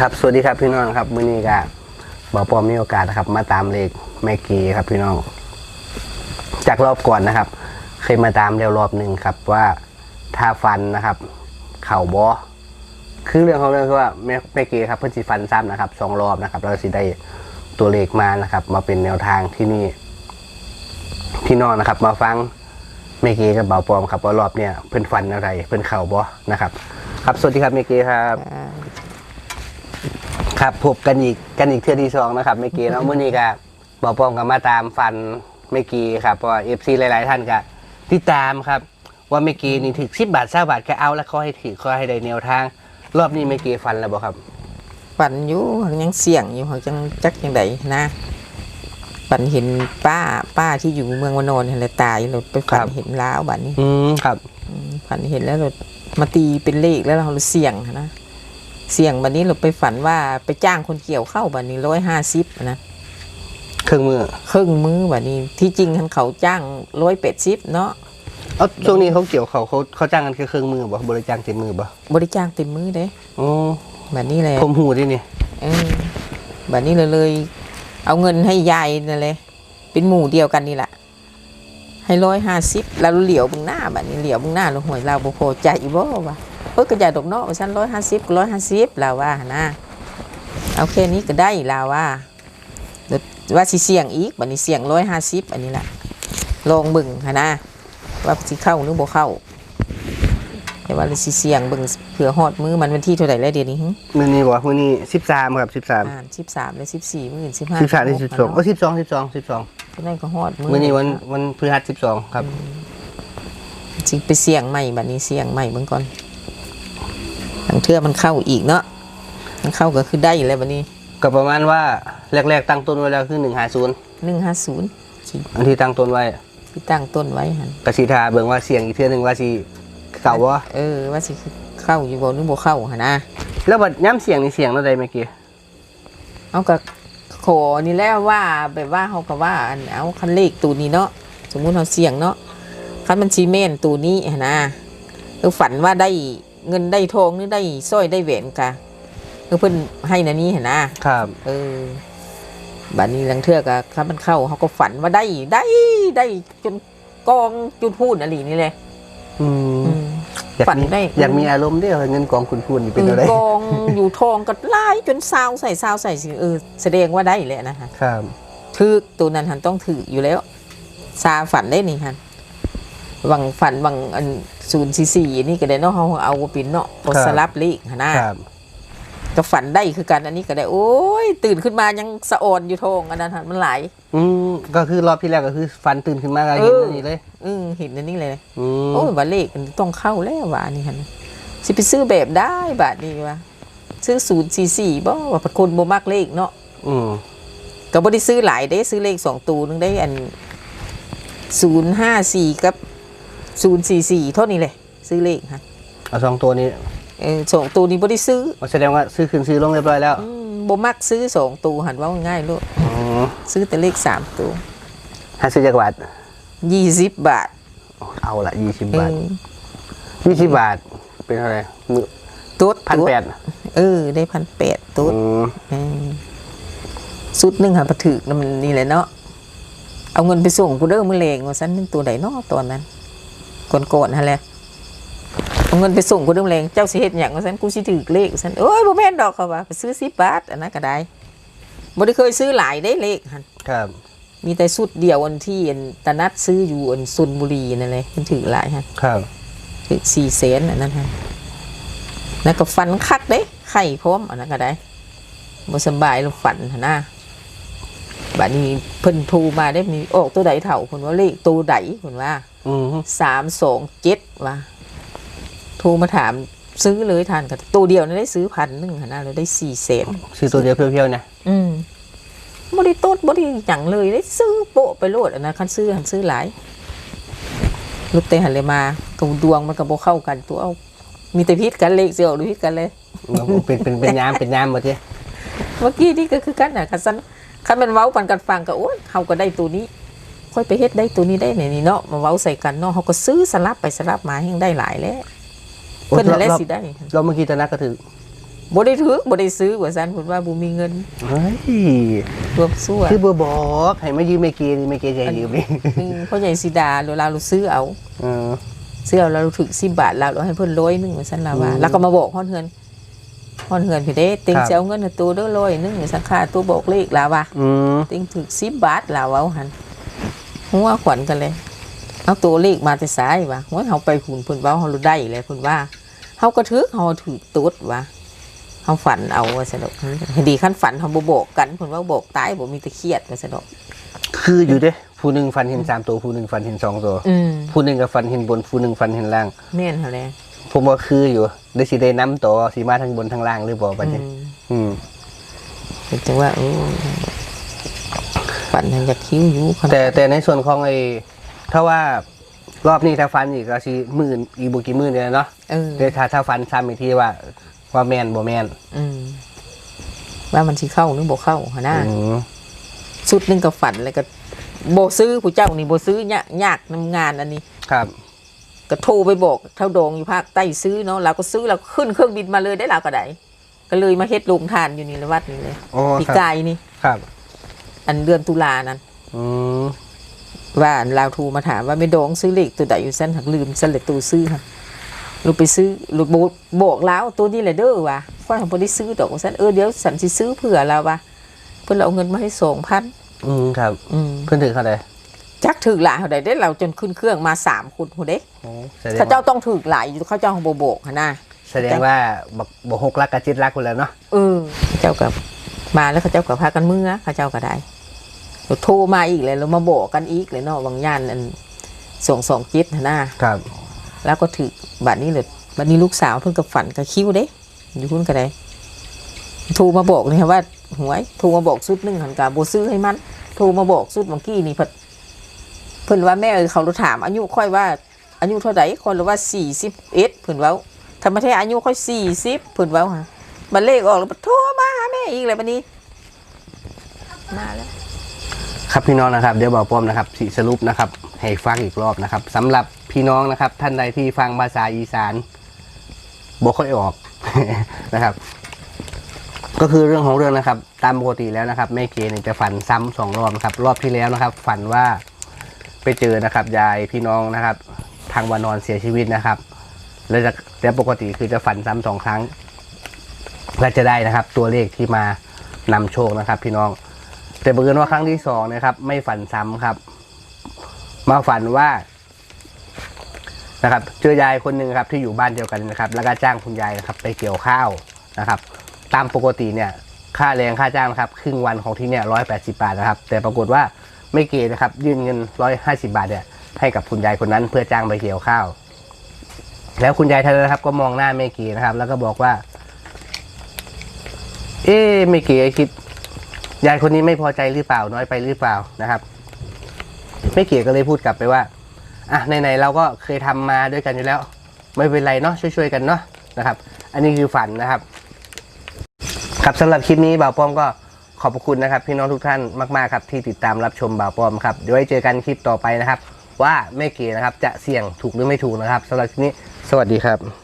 ครับสวัสดีครับพี่น้องครับมื้อนี้ก็บอปอมมีโอกาสนะครับ มาตามเลขแม่กีครับพี่น้อง จากรอบก่อนนะครับ เคยมาตามเดียวรอบหนึ่งครับว่าถ้าฟันนะครับ เข่าบอคือเรื่องของเรื่องคือว่าแม่แม่กีครับเพิ่นสิฟันซ้ำนะครับสองรอบนะครับเราสิได้ตัวเลขมานะครับ มาเป็นแนวทางที่นี่พี่น้องนะครับ มาฟังแม่กีกับเบาปอมครับว่ารอบเนี่ยเพิ่อนฟันอะไรเพิ่อนเข่าบอนะครับ ครับสวัสดีครับแม่กีครับ ครับพบกันอีกกันอีกเทื่อที่สองนะครับเมื่อกี้เนาะมื่อนี้ก็บอกปอมกับมาตามฟันเมื่อกี้ครับเพราะเอฟซีหลาย ๆ ท่านก็ติดตามครับ ว่าเมื่อกี้นี่ถึงสิบบาทเาบาทก็เอาแล้วขอให้ถือขอให้ได้แนวทาง รอบนี้เมื่อกี้ฟันแล้วบอกครับฝันอยู่ยังเสี่ยงอยู่เขาจังจักยังไดนะฝันเห็นป้าป้าที่อยู่เมืองวานอนเห็นเลยตายเราไปฝัครันบเห็นล้าวบัดนี้ อืมครับอืมฝันเห็นแล้วเรามาตีเป็นเลขแล้วเราเสี่ยงนะ เสี่ยงบัดนี้เราไปฝันว่าไปจ้างคนเกี่ยวเข้าวบัดนี้ร้อยห้าสิบนะเครื่องมือครึ่งมือบัดนี้ที่จริงท่านเขาจ้างร้อยเป็ดสิบเนาะเอาช่วงนี้เขาเกี่ยวเขาเขาเขาจ้างกันแค่เครื่องมือบ่บริจางเต็มมือบ่บริจ้างเต็มมือเด้อ๋อบัดนี้เลยผมหูดินี่เออบัดนี้เลยเลย เอาเงินให้ยายนั่นเลยเป็นหมู่เดียวกันนี่แหละให้ร้อยห้าสิบแล้วเหลียวเบึงหน้าบัดนี้เหลียวเบึงหน้าเราหวยเราบ่พอใจบ่วะ เออกระจายดอกเนาะว่าฉันร้อยห้าสิบก็ร้อยห้าสิบเราว่านะเอาแค่นี้ก็ได้เราว่าเดี๋ยวว่าสิเสี่ยงอีกบัดนี้เสี่ยงร้อยห้าสิบอันนี้แหละลองเบึงหนนะว่าสิเข้าหรือบ่เข้าแต่ว่าเราสิเสี่ยงเบึงเผื่อฮอดมือมันวันที่เท่าไหร่แล้วเดี๋ยวนี้หึมื้อนี้บ่มื้อนี้สิบสามครับสิบสามอ่านสิบสามและสิบสี่มื่นสิบห้าสิบสามที่สิบสองโอ้สิบสองสิบสองสิบสองนั่นก็ฮอดมืมื้อนี้วันวันพฤหัสสิบสองครับจิไปเสี่ยงใหม่บัดนี้เสี่ยงใหม่เบิ่งก่อน ทางเทื่อมันเข้าอีกเนาะมันเข้าก็คือได้แล้วบัดนี้ก็ประมาณว่าแรกๆตั้งต้นไว้แล้วคือหนึ่งห้าศูนย์หนึ่งห้าศูนย์ที่อันที่ตั้งต้นไว้ที่ตั้งต้นไว้หันกสิทาเบิ่งว่าเสียงอีกเทื่อหนึงว่าสิเก่าบ่เออว่าสิเข้าอยู่บ่หรือบ่เข้าหันนะแล้วบัดย้ำเสียงนี่เสียงเท่าใดเมื่อกี้เอาก็ขอนี่แหล้วว่าแบบว่าเขาก็ว่าอันเอาคันเลขตัวนี้เนาะสมมุติเขาเสี่ยงเนาะคันมันซีเมนตัวนี้หันนะเออฝันว่าได้ เงินได้ทองหรือได้สร้อยได้แหวนกะเออเพิ่นให้นะนี้เห็นนะครับเออบัดนี้ลังเทือกอะครับมันเข้าเขาก็ฝันว่าได้ได้ได้จนกองจุดพูดอะไรนี่เลยอืมอืมอยากฝันมีได้อยากมีอารมณ์เด้อเงินกองคุณคุณนี่เป็นอะไรกองอยู่ทองก็ไล่จนซาวใส่ซาวใส่สิเออแสดงว่าได้แหละนะฮะครับถือตัวนั้นหันต้องถืออยู่แล้ว ซาฝันได้นี่ฮันวังฝันวังอัน ศูนย์สี่สี่นี่ก็ได้เนาะเขาเอาปินเนาะพอสลับเลขหันนะครับก็ฝันได้คือกันอันนี้ก็ได้ โอ้ย ตื่นขึ้นมายังสะออนอยู่ทองอันนั้นหันมันไหลายอืมก็คือรอบที่แล้วก็คือฟันตื่นขึ้นมาก็เห็นเอออันนี้เลย อืมเห็นอันนี้เลยอืมโอ้ยว่าเลขมันต้องเข้าแล้วว่านี่ฮันสิไปซื้อแบบได้บาทนี้ว่าซื้อศูนย์สี่สี่บ่ว่าพคนบ่มักเลขเนาะอืมก็บ่ได้ซื้อหลายได้ซื้อเลขสองตัวนึงได้อันศูนย์ห้าสี่กับ ศูนย์สี่สี่เท่านี้เลยซื้อเลขฮะเอาสองตัวนี้เออสองตัวนี้บ่ได้ซื้อเอาแสดงว่าซื้อขึ้นซื้อลงเรียบร้อยแล้วอืมบ่มักซื้อสองตัวหันว่าง่ายลูกอ๋อซื้อแต่เลขสามตัวห้าสิบจักรบาทยี่สิบบาทเอาละยี่สิบเอบาทอยี่สิบบาท เป็นเท่าไหร่มือตุ๊ดพันแปดเออ ได้พันแปดตุ๊ดอืมอืมสุดหนึ่งหาประถึกแล้วมันนี่แหละเนาะเอาเงินไปส่งกูเด้อมือเลงว่าฉันเป็นตัวไหนเนาะตอนนั้น ก่อนก่อนฮะแหละเอาเงินไปส่งกูเด้อมือเลงเจ้าสิเฮ็ดอย่างว่าฉันกูสิถือเลขว่าฉันเอ้ยบ่แม่นดอกเขาว่าไปซื้อสิบบาทอันนั้นก็ได้บ่ได้เคยซื้อหลายได้เลขหันครับ มีแต่สุดเดียวอันที่อันตะนัดซื้ออยู่อันสุนบุรีนั่นเลยมันถือหลายฮะครับถือสี่เซนอันนั้นฮะแล้วก็ฟันคักเด้ไข่พร้อมอันนั้นก็ได้บ่สำบายแล้วฝันหั่นนะ บัดนี้เพิ่นโทรมาได้มีออกตัวใดเถ่าคนว่าเลขตัวใดคนว่าอืมสามสองเจ็ดว่าโทรมาถามซื้อเลยทานกับตัวเดียวนี่ได้ซื้อพันหนึ่งหั่นนะเราได้สี่เซนซื้อตัวเดียวเพียวๆเนี่ยอืมบริโต้บริหยังเลยได้ซื้อโปะไปโลดอันนะคันซื้อหันซื้อหลายลูกเตะหันเลยมากับดวงมันกับโบเข้ากันตัวเอามีแต่พิษกันเลขเสียวหรือพิษกันเลยแล้วเป็นเป็นเป็นยามเป็นยามหมดเลยเมื่อกี้นี่ก็คือกันนะคันซัน คันมันเว้าปันกันฟังก็โอ้ยเขาก็ได้ตัวนี้ ค่อยไปเฮ็ดได้ตัวนี้ได้เนี่ยนี่เนาะมาเว้าใส่กันเนาะเขาก็ซื้อสลับไปสลับมายังได้หลายแล้วเพิ่นนั่นแหละสิได้เราเมื่อกี้ตอนนั้นก็ถือบ่ได้ถือบ่ได้ซื้อว่าซั่นเพิ่นว่าบ่มีเงินเฮ้ยรวมซั่วคือบ่บอกให้มายืมเมเกนี่เมเกใจยืมนี่อืมพ่อใหญ่สิดาเราเราเราซื้อเอาเออซื้อเอาเราถึง10บาทเราเราให้เพิ่นร้อยหนึงว่าซั่นล่ะว่าอืมแล้วก็มาบอกฮอดเฮือน ฮอดเฮือนพี่เด้เต็งครับสิเอาเงินให้ตัวเด้อร้อยหนึงว่าซั่นค่าตัวบอกเลขล่ะว่าอืมเต็งถึง10บาทล่ะว่าหั่นหัวขวัญกันเลย เอาตัวเลขมาแต่สายว่าโอ้ยเฮาไปหุ่นเพิ่นเว้าเฮารู้ได้เลยเพิ่นว่าเฮาก็ถือเฮาถือตุ๊ดว่าเฮาฝันเอาว่าซั่นดอกให้ดีคันฝันเฮาบ่บอกกันเพิ่นว่าบอกตายบ่มีแต่เครียดว่าซั่นดอกคืออยู่เด้ผู้หนึ่งฟันเห็นสามตัวผู้หนึ่งฟันเห็นสองตัว อืมผู้หนึ่งก็ฟันเห็นบนผู้หนึ่งฟันเห็นล่าง แม่นหั่นแหละ ผมว่าคืออยู่ได้สิได้น้ำตัวสีมาทั้งบนทั้งล่างหรือเปล่าบัดนี้อืมอืมเป็นจังว่าโอ้ฝันทางจากคิ้วอยู่ขนาดแต่แต่ในส่วนของไอ้ถ้าว่ารอบนี้ถ้าฟันอีกก็สิหมื่นอีกบุกี่หมื่นเนี่ยเนาะเออแต่ถ้าถ้าฟันซ้ำอีกทีว่าว่าแมนบ่แมนอืมว่ามันสิเข้าหรือบ่เข้าหนนะอืมสุดหนึงก็ฝันแล้วก็บ่ซื้อผู้เจ้านี่บ่ซื้อยากยากนำงานอันนี้ครับ ก็โทรไปบอกเท่าโดงอยู่ภาคใต้ซื้อเนาะเราก็ซื้อเราก็ขึ้นเครื่องบินมาเลยได้เราก็ได้ก็เลยมาเฮ็ดโรงทานอยู่นี่ละวัดนี่เลยโอ้ปีครับกายนี่ ครับอันเดือนตุลานั้น อืมว่าลาวทูมาถามว่าไม่ดองซื้อเลขตัวใดอยู่สั้นหักลืมสั้นเลยตูซื้อค่ะลูกไปซื้อลูกบอกบอกแล้วตัวนี้แหละเด้อว่ะค่อยทำบ่ได้ซื้อดอกสั้นเออเดี๋ยวสันสิซื้อเผื่อเราว่ะเพิ่นเราเอาเงินมาให้สองพันอืมครับ อืมเพิ่นถึงเท่าไหร่ จักถือหลายเท่าใดได้เราจนขึ้นเครื่องมาสามคนหัวเด้โอ้แสดงเขาเจ้าว่าต้องถือหลายอยู่เขาเจ้าของโบโบกหั่นนะแสดงว่าบักบ่หกรักกับจิตรักคนแล้วเนาะเออเจ้ากับมาแล้วเขาเจ้ากับพากันเมื่อเขาเจ้าก็ได้เราโทรมาอีกเลยเรามาบอกกันอีกเลยเนาะบางย่านอันส่งสองจิตหั่นนะครับ แล้วก็ถือบัดนี้เลยบัดนี้ลูกสาวเพิ่งกับฝันกับคิ้วเด้อยู่พุ่นก็ได้โทรมาบอกเลยค่ะว่าหวยโทรมาบอกสุดหนึ่งหันกาโบซื้อให้มันโทรมาบอกสุดเมื่อกี้นี่เพิ่น เพิ่นว่าแม่เออเขาถามอายุค่อยว่าอายุเท่าไหร่คนละว่าสี่สิบเอ็ดเพิ่นว้าธรรมเทอายุค่อยสี่สิบเพิ่นว้าฮะมันเลขออกแล้วโทรมาหาแม่อีกเลยบัดนี้มาแล้วครับพี่น้องนะครับเดี๋ยวบอกป้อมนะครับสิสรุปนะครับให้ฟังอีกรอบนะครับสำหรับพี่น้องนะครับ ท่านใดที่ฟังภาษาอีสานบ่ค่อยออกนะครับ ก็คือเรื่องของเรื่องนะครับ ตามปกติแล้วนะครับแม่เกเนี่ยจะฝันซ้ำสองรอบครับ รอบที่แล้วนะครับ ฝันว่า ไปเจอนะครับ ยายพี่น้องนะครับ ทางวานอนเสียชีวิตนะครับ แล้วจะแต่ปกติคือจะฝันซ้ำสองครั้งและจะได้นะครับ ตัวเลขที่มานำโชคนะครับ พี่น้อง แต่บังเอิญว่าครั้งที่สองนะครับ ไม่ฝันซ้ำครับ มาฝันว่านะครับ เจอยายคนหนึ่งครับ ที่อยู่บ้านเดียวกันนะครับ แล้วก็จ้างคุณยายนะครับ ไปเกี่ยวข้าวนะครับ ตามปกติเนี่ย ค่าแรงค่าจ้างนะครับ ครึ่งวันของที่เนี่ยร้อยแปดสิบาทนะครับ แต่ปรากฏว่า ไม่เกณฑ์นะครับ ยื่นเงินร้อยห้าสิบาทเนี่ยให้กับคุณยายคนนั้นเพื่อจ้างไปเกี่ยวข้าว แล้วคุณยายท่านนะครับ ก็มองหน้าแม่เกนะครับ แล้วก็บอกว่า เอ๊ะไม่เก๋คิด ยายคนนี้ไม่พอใจหรือเปล่าน้อยไปหรือเปล่านะครับไม่เก๋ก็เลยพูดกลับไปว่าอะไหนๆเราก็เคยทำมาด้วยกันอยู่แล้ว ไม่เป็นไรเนาะช่วยๆกันเนาะนะครับ อันนี้คือฝันนะครับ ครับสำหรับคลิปนี้บ่าวป้อมก็ ขอบพระคุณนะครับ พี่น้องทุกท่านมากๆครับที่ติดตามรับชมบ่าวปลอมครับเดี๋ยวไว้เจอกันคลิปต่อไปนะครับ ว่าแม่เก๋นะครับจะเสี่ยงถูกหรือไม่ถูกนะครับสำหรับคลิปนี้สวัสดีครับ